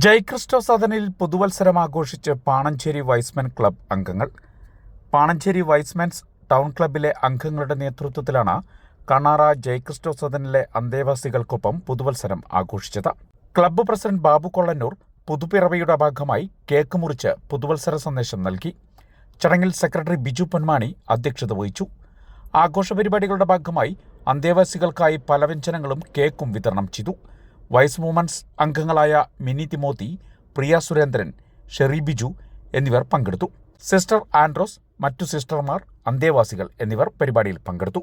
ജയ്ക്രിസ്റ്റോ സദനിൽ പുതുവത്സരം ആഘോഷിച്ച് Panancheri Wiseman club അംഗങ്ങൾ. Panancheri വൈസ്മാൻസ് town ക്ലബിലെ അംഗങ്ങളുടെ നേതൃത്വത്തിലാണ് കണാറ ജയ്ക്രിസ്റ്റോ സദനിലെ അന്തേവാസികൾക്കൊപ്പം പുതുവത്സരം ആഘോഷിച്ചത്. ക്ലബ്ബ് പ്രസിഡന്റ് ബാബു കൊള്ളന്നൂർ പുതുപ്പിറവിയുടെ ഭാഗമായി കേക്ക് മുറിച്ച് പുതുവത്സര സന്ദേശം നൽകി. ചടങ്ങിൽ സെക്രട്ടറി ബിജു പൊന്മാണി അധ്യക്ഷത വഹിച്ചു. ആഘോഷ പരിപാടികളുടെ ഭാഗമായി അന്തേവാസികൾക്കായി പലവ്യഞ്ജനങ്ങളും കേക്കും വിതരണം ചെയ്തു. വൈസ് വുമൻസ് അംഗങ്ങളായ മിനി തിമോത്തി പ്രിയ സുരേന്ദ്രൻ ഷെറി ബിജു എന്നിവർ പങ്കെടുത്തു. സിസ്റ്റർ ആൻഡ്രോസ് മറ്റു സിസ്റ്റർമാർ അന്തേവാസികൾ എന്നിവർ പരിപാടിയിൽ പങ്കെടുത്തു.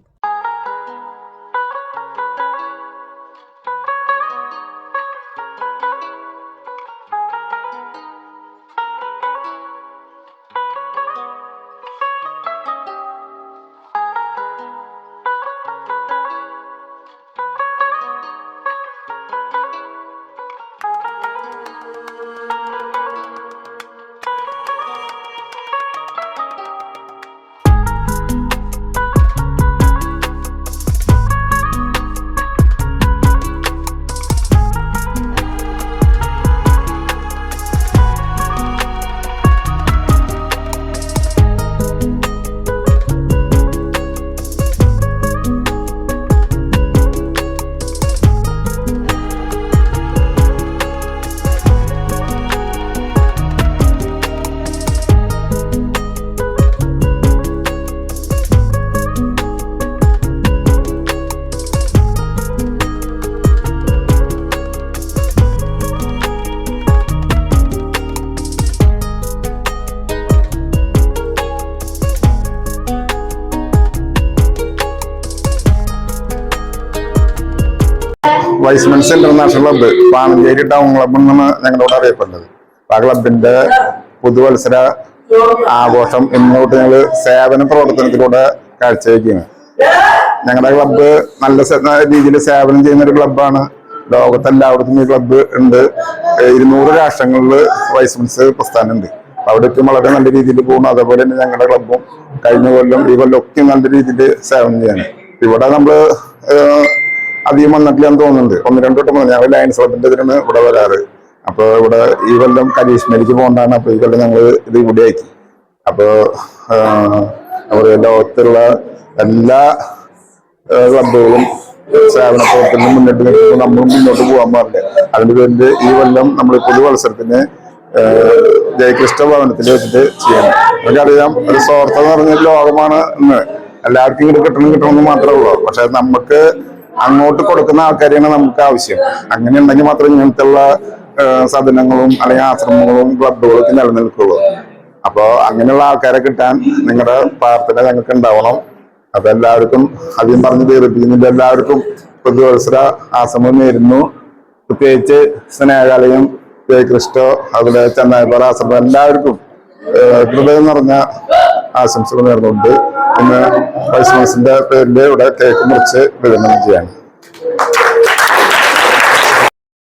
Y's men's international club Panancheri town club എന്നാണ് ഞങ്ങളോട് അറിയപ്പെടുന്നത് ആ ക്ലബിന്റെ പുതുവത്സര ആഘോഷം ഇന്നോട്ട് ഞങ്ങൾ സേവന പ്രവർത്തനത്തിലൂടെ കാഴ്ചവെക്കുകയാണ്. ഞങ്ങളുടെ ക്ലബ്ബ് നല്ല രീതിയിൽ സേവനം ചെയ്യുന്ന ഒരു ക്ലബ്ബാണ് ലോകത്തെല്ലായിടത്തും ഈ ക്ലബ്ബ് ഉണ്ട്. ഇരുന്നൂറ് രാഷ്ട്രങ്ങളിൽ വൈസ്മെൻസ് പ്രസ്ഥാനം ഉണ്ട് അവിടേക്കും വളരെ നല്ല രീതിയിൽ പോകുന്നു. അതേപോലെ തന്നെ ഞങ്ങളുടെ ക്ലബ്ബും കഴിഞ്ഞ കൊല്ലം ഈ കൊല്ലം ഒക്കെ നല്ല രീതിയിൽ സേവനം ചെയ്യാണ്. ഇവിടെ നമ്മൾ ഏഹ് അധികം വന്നിട്ടില്ലെന്ന് തോന്നുന്നുണ്ട്. ഒന്ന് രണ്ട് വട്ടം ഞങ്ങൾ ലയൻസ് ക്ലബിന്റെ ഇതിനാണ് ഇവിടെ വരാറ്. അപ്പൊ ഇവിടെ ഈ കൊല്ലം കരീഷ്മരിക്ക് പോകണ്ടാണ്. അപ്പൊ ഈ കൊല്ലം ഞങ്ങൾ ഇത് ഇവിടെ ആക്കി. അപ്പൊ നമ്മുടെ ലോകത്തുള്ള എല്ലാ ക്ലബുകളും സേവന പ്രവർത്തനം മുന്നോട്ട് നിൽക്കുമ്പോൾ നമ്മൾ മുന്നോട്ട് പോകാൻ പാടില്ല. അതിന്റെ പേരിൽ ഈ കൊല്ലം നമ്മൾ പൊതു മത്സരത്തിന് ജയകൃഷ്ണ ഭവനത്തിൽ വെച്ചിട്ട് ചെയ്യണം. നമുക്കറിയാം ഒരു സ്വാർത്ഥം എന്ന് പറഞ്ഞ ലോകമാണ് ഇന്ന്. എല്ലാവർക്കും ഇങ്ങോട്ട് കിട്ടണം കിട്ടണമെന്ന് മാത്രമേ ഉള്ളൂ. പക്ഷെ നമുക്ക് അങ്ങോട്ട് കൊടുക്കുന്ന ആൾക്കാരെയാണ് നമുക്ക് ആവശ്യം. അങ്ങനെ ഉണ്ടെങ്കിൽ മാത്രമേ ഇങ്ങനത്തെ ഉള്ള ഏഹ് സദനങ്ങളും അല്ലെങ്കിൽ ആശ്രമങ്ങളും ക്ലബുകളും ഒക്കെ നിലനിൽക്കുള്ളൂ. അപ്പോ അങ്ങനെയുള്ള ആൾക്കാരെ കിട്ടാൻ നിങ്ങളുടെ പ്രാർത്ഥന ഞങ്ങൾക്ക് ഉണ്ടാവണം. അതെല്ലാവർക്കും അധികം പറഞ്ഞു തീർപ്പിക്കുന്നില്ല എല്ലാവർക്കും പുതുവത്സര ആശ്രമം നേരുന്നു. പ്രത്യേകിച്ച് സ്നേഹാലയം ക്രിസ്റ്റോ അതുപോലെ ചെന്നായ്പാറ ആശ്രമം എല്ലാവർക്കും ഹൃദയം നിറഞ്ഞ ആശംസകൾ നേർന്നുകൊണ്ട് ഇന്ന് വൈസ്മസിന്റെ പേരിൽ ഇവിടെ കേക്ക് മുറിച്ച് വിതരണം ചെയ്യാണ്.